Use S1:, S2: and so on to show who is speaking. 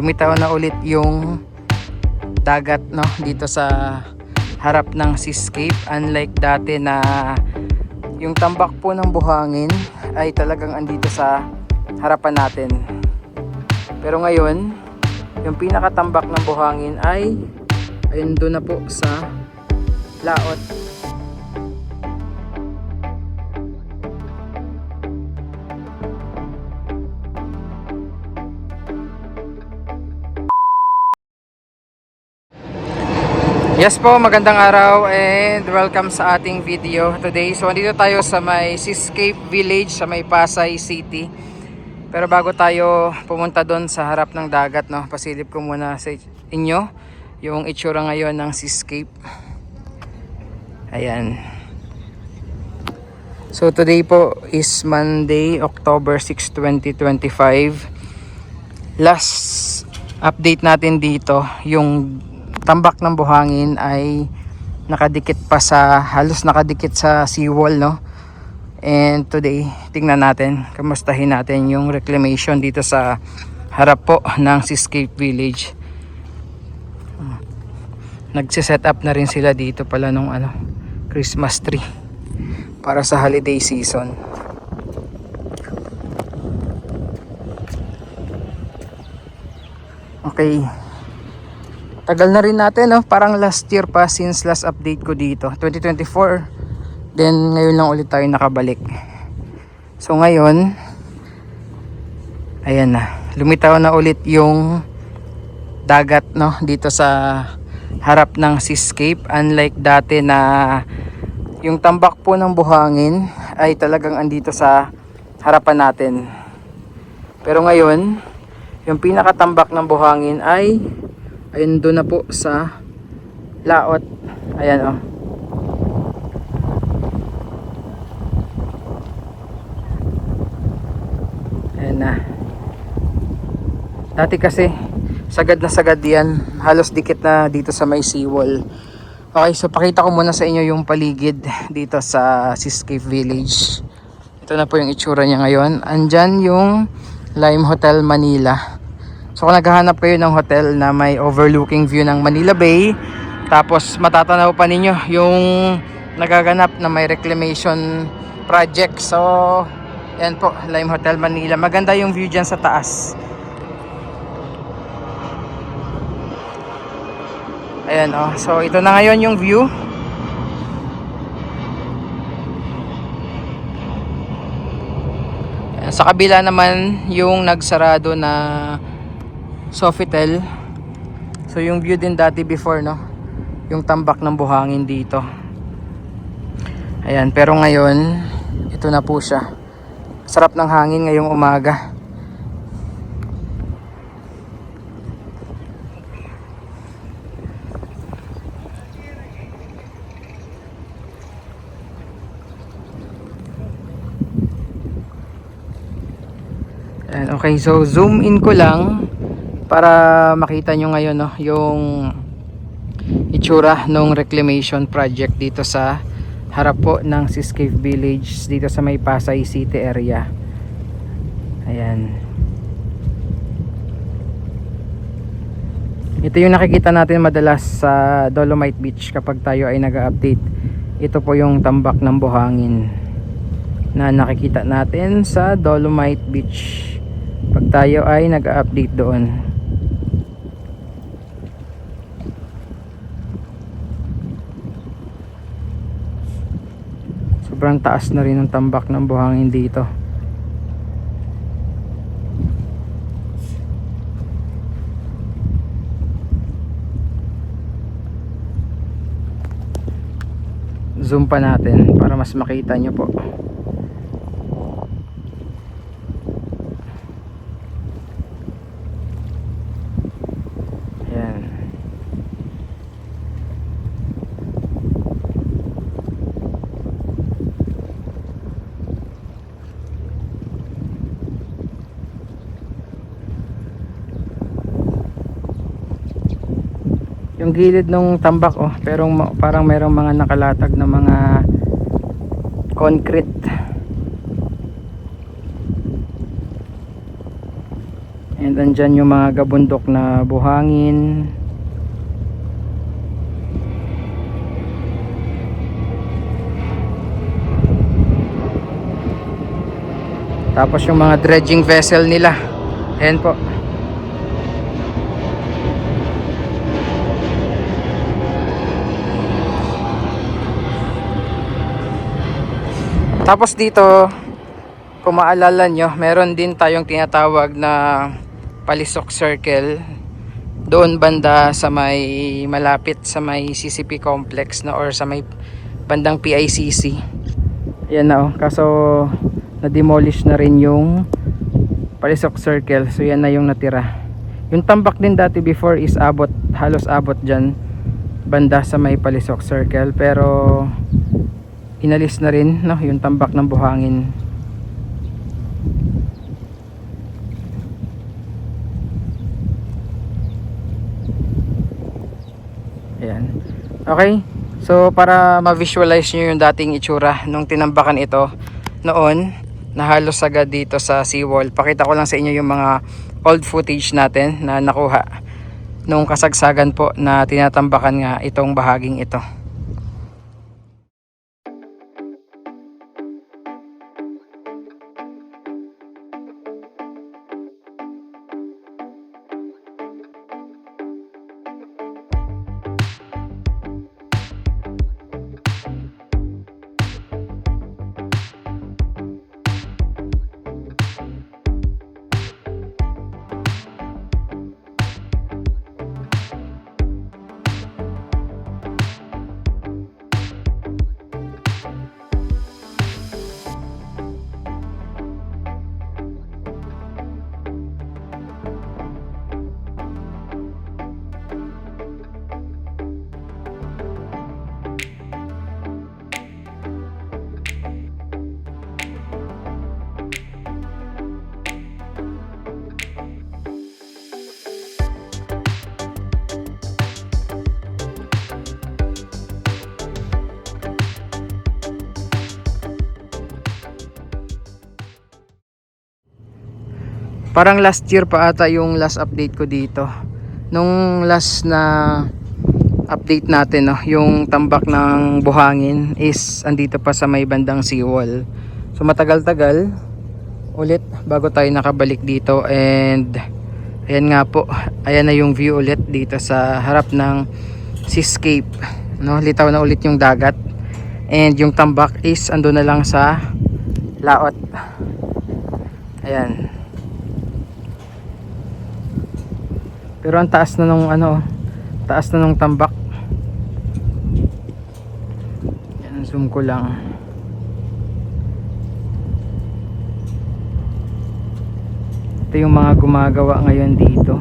S1: lumitaw na ulit yung dagat no dito sa harap ng seascape. Unlike dati na yung tambak po ng buhangin ay talagang andito sa harapan natin. Pero ngayon yung pinakatambak ng buhangin ay ayun doon na po sa laot Yes po, magandang araw and welcome sa ating video today. So, andito tayo sa may Seascape Village sa may Pasay City. Pero bago tayo pumunta doon sa harap ng dagat, no, pasilip ko muna sa inyo yung itsura ngayon ng Seascape. Ayan. So, today po is Monday, October 6, 2025. Last update natin dito, yung tambak ng buhangin ay nakadikit pa sa halos nakadikit sa seawall no? And today tingnan natin kamustahin natin yung reclamation dito sa harap po ng Seascape Village. Nagsiset up na rin sila dito pala nung ano Christmas tree para sa holiday season. Okay tagal na rin natin no? Parang last year pa since last update ko dito 2024 then ngayon lang ulit tayo nakabalik. So ngayon ayan na. Lumitaw na ulit yung dagat no? Dito sa harap ng seascape. Unlike dati na yung tambak po ng buhangin ay talagang andito sa harapan natin. Pero ngayon yung pinakatambak ng buhangin ay ayun doon na po sa laot. Ayan oh. Ayan na. Dati kasi sagad na sagad yan. Halos dikit na dito sa may seawall. Okay so pakita ko muna sa inyo yung paligid dito sa Seascape Village. Ito na po yung itsura niya ngayon. Andyan yung Lime Hotel Manila So kung naghahanap kayo ng hotel na may overlooking view ng Manila Bay, tapos matatanaw pa ninyo yung nagaganap na may reclamation project. So, yan po, Lime Hotel Manila. Maganda yung view dyan sa taas. Ayan oh. So ito na ngayon yung view. Sa kabila naman yung nagsarado na Sofitel. So yung view din dati before no. Yung tambak ng buhangin dito. Ayan, pero ngayon ito na po siya. Sarap ng hangin ngayong umaga. Ayan, okay, so zoom in ko lang para makita nyo ngayon no, yung itsura ng reclamation project dito sa harap po ng Seascape Village dito sa may Pasay City area. Ayan. Ito yung nakikita natin madalas sa Dolomite Beach kapag tayo ay nag-update. Ito po yung tambak ng buhangin na nakikita natin sa Dolomite Beach. Pag tayo ay nag-update doon sobrang taas na rin ng tambak ng buhangin dito. Zoom pa natin para mas makita nyo po Ayan. Yung gilid ng tambak oh pero parang mayroong mga nakalatag na mga concrete And andyan yung mga gabundok na buhangin. Tapos yung mga dredging vessel nila. Ayan po. Tapos dito, kung maalala nyo, meron din tayong tinatawag na Palisok Circle. Doon banda sa may malapit sa may CCP complex na or sa may bandang PICC. Ayan na oh. Kaso na-demolish na rin yung Palisok Circle. So yan na yung natira. Yung tambak din dati before is abot, halos abot dyan banda sa may Palisok Circle. Pero inalis na rin no, yung tambak ng buhangin. Ayan. Okay. So para ma-visualize nyo yung dating itsura nung tinambakan ito noon na halos agad dito sa seawall. Pakita ko lang sa inyo yung mga old footage natin na nakuha nung kasagsagan po na tinatambakan nga itong bahaging ito. Parang last year pa ata yung last update ko dito. Nung last na update natin, no, yung tambak ng buhangin is andito pa sa may bandang seawall. So matagal-tagal ulit bago tayo nakabalik dito and ayan nga po, ayan na yung view ulit dito sa harap ng seascape. No, litaw na ulit yung dagat. And yung tambak is ando na lang sa laot. Ayan. Pero ang taas na nung ano, taas na nung tambak. Yan, zoom ko lang. Ito yung mga gumagawa ngayon dito.